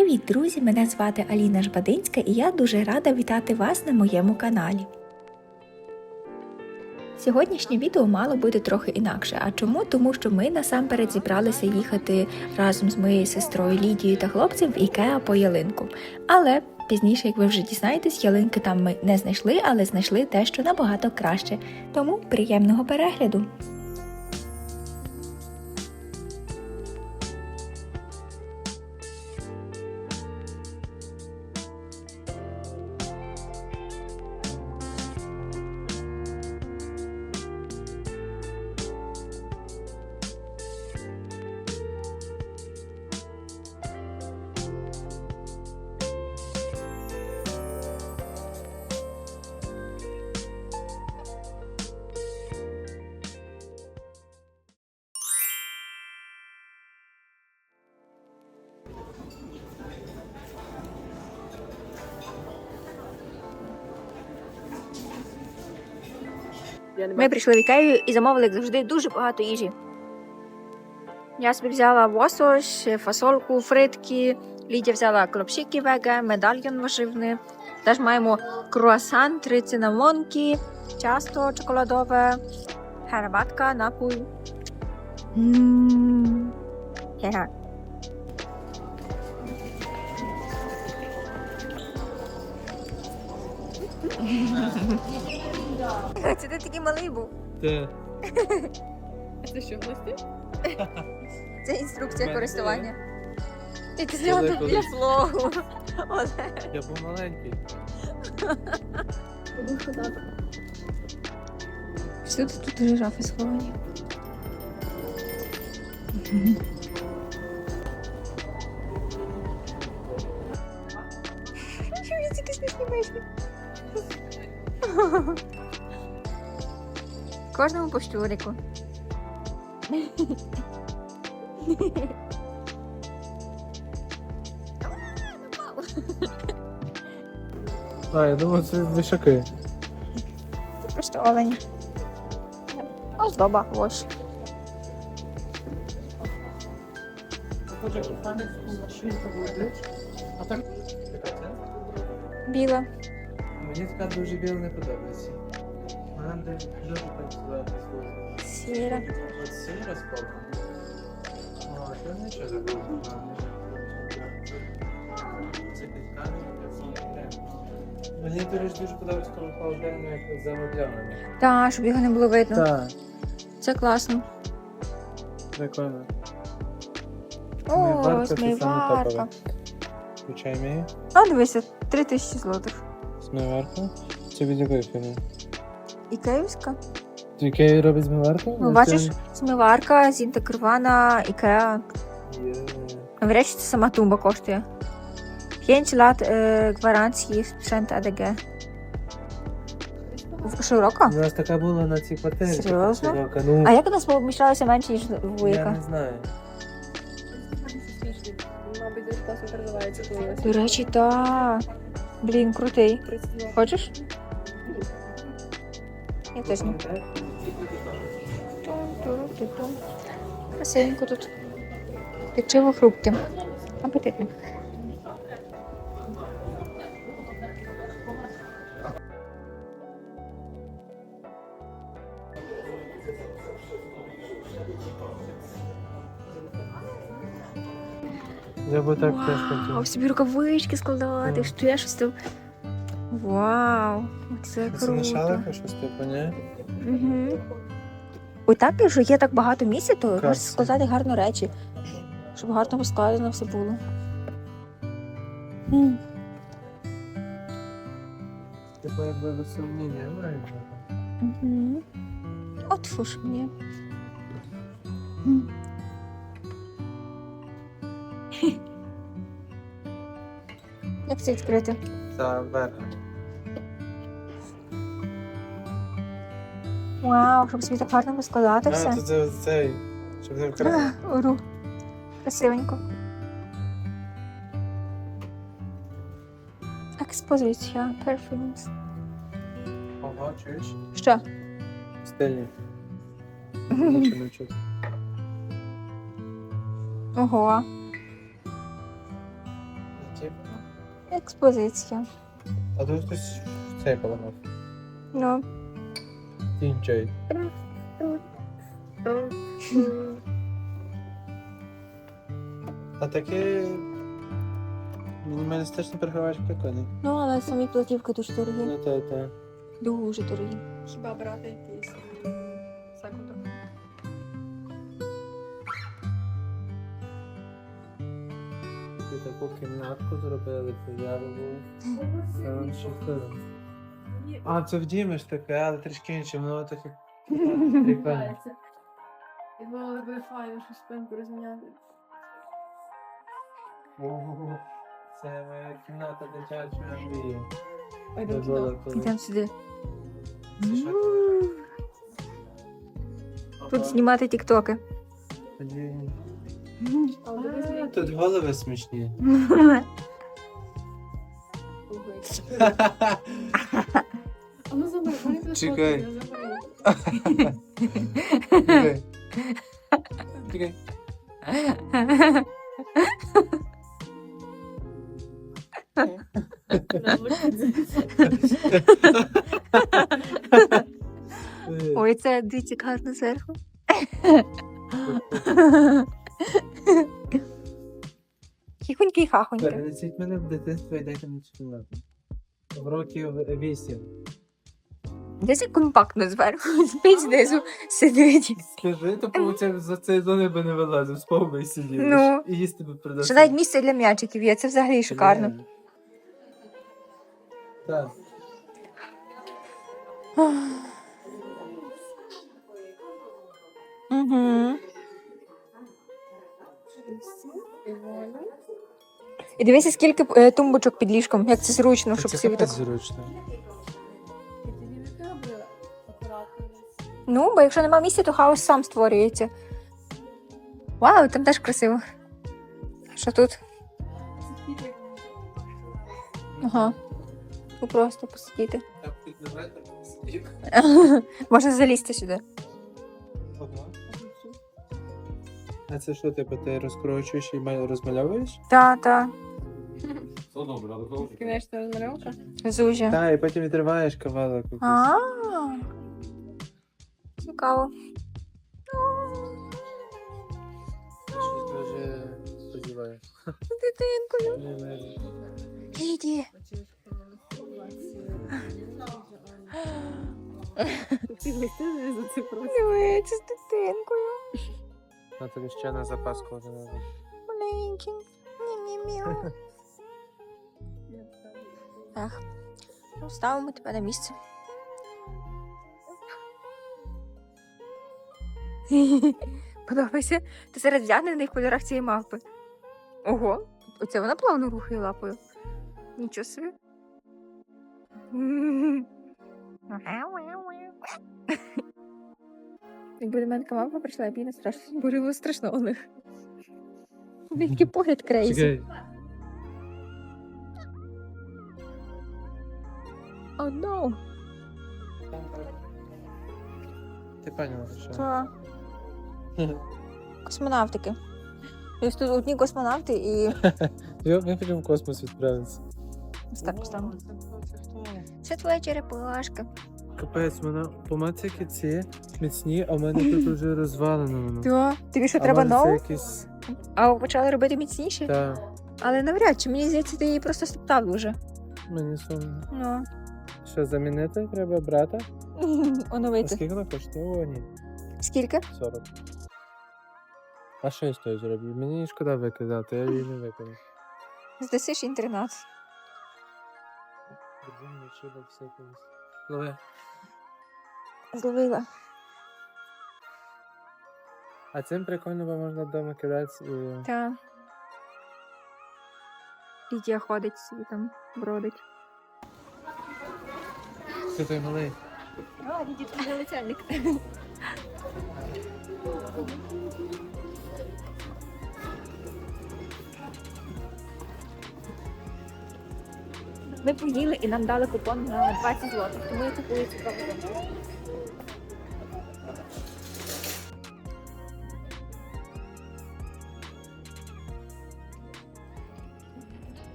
Привіт, друзі! Мене звати Аліна Жбадинська і я дуже рада вітати вас на моєму каналі. Сьогоднішнє відео мало бути трохи інакше. А чому? Тому що ми насамперед зібралися їхати разом з моєю сестрою Лідією та хлопцем в Ікеа по ялинку. Але пізніше, як ви вже дізнаєтесь, ялинки там ми не знайшли, але знайшли дещо набагато краще. Тому приємного перегляду! Ми прийшли в Ікею і замовили, як завжди, дуже багато їжі. Я собі взяла лосось, фасольку, фритки. Лідія взяла клопсики веге, медальйон важивний. Теж маємо круасан, три цинамонки, часто чоколадове, гербатка, напій. М. Хе-хе. Це ти такий малий був. Те. Це що, гості? Це інструкція користування. І ти зняла тут для влогу. Я був маленький. Що тут тут жирафи сховані? Чому я тільки смішні мишки? Кожному по щурику. А, я думав, це вишаки. Це просто олені. Оздоба, ось. Біла. Мені така дуже біла не подобається. Вона де дуже слухає. Сіра. От сіра спока. О, це нічого забув. Це підкани. Мені, до речі, дуже подобається, коли холодильник як замовляли. Так, щоб його не було видно. Так, Це класно. прикольно. О, топове. Включай мій. А, дивися, три тисячі злотих. Смиварка. Це від якої фірми? І київська. Тільки робить змиварку? Ну, бачиш, смиварка, зінтегрована, ікеа. Є. Навряд чи це сама тумба коштує. 5 лат е, гваранції спrzęt ADG. Широка? У нас така була на цій квартирі. така Серйозно? широка. Ну, А як у нас поміщалося менше, ніж у я Вуйка? не знаю. Мабуть, класно До речі, так. Блін, крутий. 32. Хочеш? Я теж не. Красивенько тут. Печиво фрукти. Апетитно. Би так теж Вау, хотів. собі рукавички складати, я щось там. Вау, це Це не круто. шалика, щось типу, ні? Угу. Ой, так, що є так багато місця, то можна Красиво. складати гарно речі, щоб гарно поскладено все було. М. Типу, якби до сумніння, має. Угу. От фу ж мені. М. Як це відкрити? Та верх. Вау, щоб собі так гарно поскладати А, все. то це цей, щоб не вкрати. Ору. Красивенько. Експозиція, перфюмс. Ого, чуєш? Що? Стильні. Нічого не чути. Ого. Експозиція. А тут хтось цей поламав. Ну. Інджей. А таке мінімалістичний перегравач прикольний. Ну, але самі платівки дуже дорогі. Ну та та. Дуже дорогі. Хіба брати якийсь секунду. Таку кімнатку зробили, що? А, це в Дімі ж таке, але трішки інше, воно таке прикольне. Я думала, буде файно, що спинку розміняти. Ого, Це моя кімната дитячої мрії. Ой, Де де була туди. коли- Йдемо сюди. Це що? Тут знімати тіктоки. Тоді- А, Тут голови смішні. А ну забери, вони тут Чекай. фоткаю, забери. Чекай. Чекай. Ой, це дивіться гарно зверху. Хахоньки. Перенесіть мене в дитинство і дайте мені цю. В років вісім. Десь як компактно зверху, спить знизу сидить. Скажи, то получається за цієї зони би не вилазив, спав би сидів. Ну. І їсти би. Що навіть місце для м'ячиків є, це взагалі шикарно. Так. Угу. І дивися, скільки е, тумбочок під ліжком, як це зручно, щоб собі так. зручно. Ну, бо якщо нема місця, то хаос сам створюється. Вау, там теж красиво. Що тут? Ага. Ну просто посидіти. Так, тут. Можна залізти сюди. А це що, типу, ти розкручуєш і ма- розмальовуєш? Та, та. Кінечна розмальовка. Зузя. Так, і потім відриваєш кавалок. якийсь. А. Цікаво. Щось дуже сподіваюся. Дитинкою. Іді. Ти глистини за. Дивиться з дитинкою. На тобі ще на запас кладу. Маленький. Мі-мі-мі. Так. Ну, ставимо тебе на місце. Подобається. Ти зараз вдягнений в кольорах цієї мавпи. Ого, оце вона плавно рухає лапою. Нічого собі. Якби до мене така мавпа прийшла, я б їй не страшно. Було страшно у них. Який погляд крейзі. No. Ти поняла, що? Та. Космонавтики. Ось тут одні космонавти і. Я- Ми хочемо в космос відправитися. Ось так поставимо. Це твоя черепашка. Капець, вона помацики ці міцні, а в мене тут вже розвалено воно. То. Тобі що А треба може це нову? якийсь... А почали робити міцніше? Та, Але навряд чи мені здається, ти її просто стоптав уже. мені сумно. Ну. Що, замінити треба брата? А Оновити. скільки вона коштує? О, ні, Скільки? 40. А що я з тою зроблю? Мені шкода викидати, я її не викину. Здасиш інтернат. Все колись. Лови. Зловила. А цим прикольно, бо можна вдома кидати і... Та. Лідія ходить собі там, бродить. Це той малий. А, начальник. Ми поїли і нам дали купон на 20 злотих, тому я купую цю каву.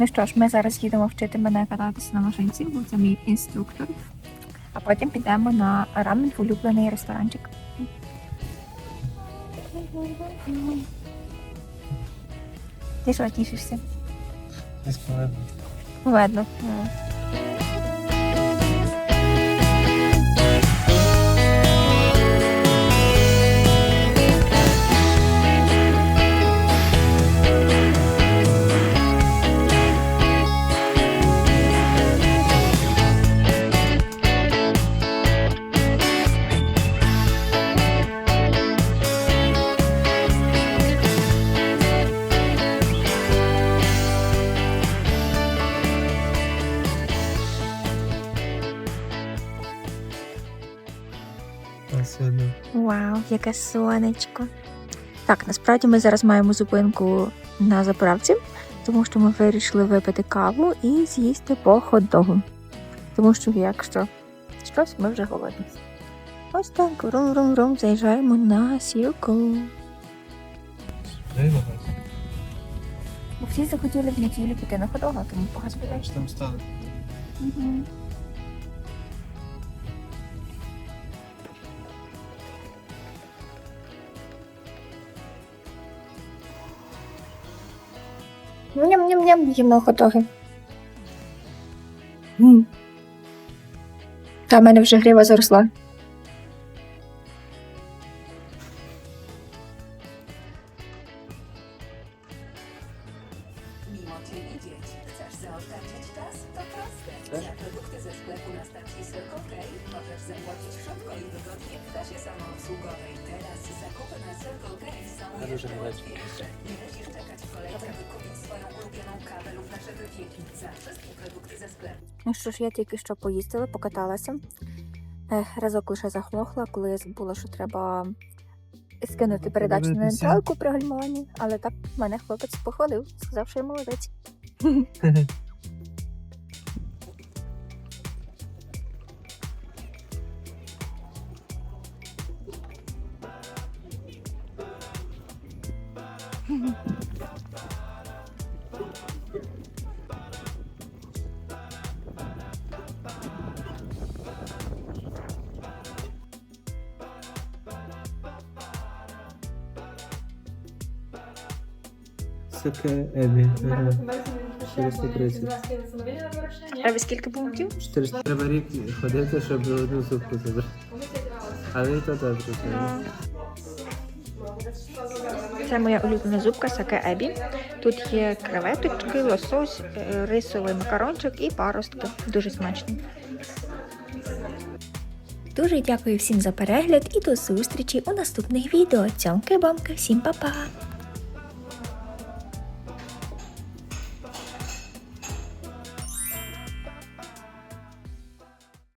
Ну що ж, ми зараз їдемо вчити мене кататися на машинці, бо це мій інструктор. А потім підемо на рамен в улюблений ресторанчик. Ти що тішишся? Видно. А сьогодні. Вау, яке сонечко. Так, насправді ми зараз маємо зупинку на заправці, тому що ми вирішили випити каву і з'їсти по хот-догу. Тому що якщо щось, ми вже голодні. Ось так, рум-рум-рум, заїжджаємо на сілку. Бо всі захотіли в неділю піти на хот-дога, тому погас там стане? Ням-ням-ням, їмо хот-доги. М. Та в мене вже грива заросла. Mimo Cię widzieć. Chcesz zaoszczędzić czas? To proste. Za produkty ze sklepu na stacji Circle K możesz zapłacić szybko i wygodnie w kasie samoobsługowej. Teraz zakupy na Circle K są jeszcze łatwiejsze. Nie musisz czekać w kolejce, lub nasze wypieki. Za wszystkie produkty ze sklepu. Ну що ж, я тільки що поїздила, покаталася. Ех, разок лише захмохла, коли я забула, що треба скинути передачу на нейтралку при гальмуванні. Але так мене хлопець похвалив, сказав, що я молодець. Таке Ебі. Ага. 430. А ви скільки пунктів? 400. Треба рік ходити, щоб одну зубку забрати. Але і то добре. так. Це моя улюблена зубка саке Ебі. Тут є креветочки, лосось, рисовий макарончик і паростки. Дуже смачно. Дуже дякую всім за перегляд і до зустрічі у наступних відео. Цьомки-бомки, всім па-па!